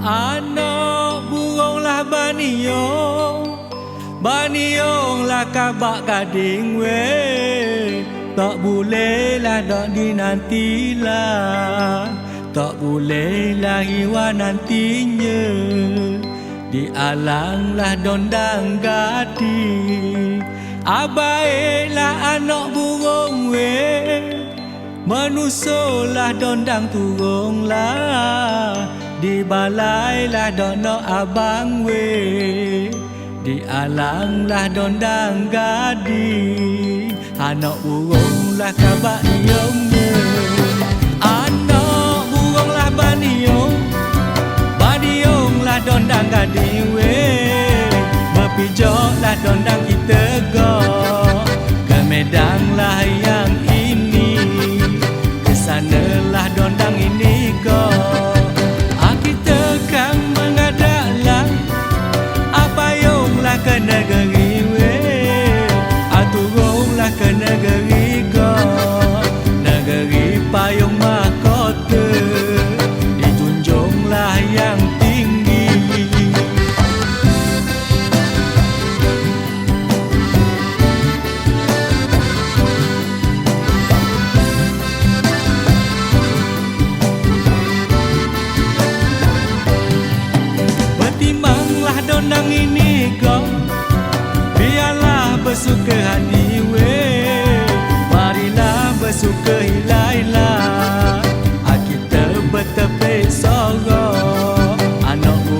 Anak burung lah baniong Baniong lah kabak gading we Tak boleh lah dok dinantilah Tak boleh lah hiwa nantinya. Di alang lah dondang gading Abailah anak burung we Menusolah dondang turung balai lah dono abang we di alang lah dondang gadi anak uong lah kabak diom anak uong lah baniom badiom lah dondang gadi we mapijok lah dondang kita go kemedang lah yang ini. Kesanalah dondang ini. donang ini kau, Biarlah bersuka hati we Marilah bersuka hilai-hilai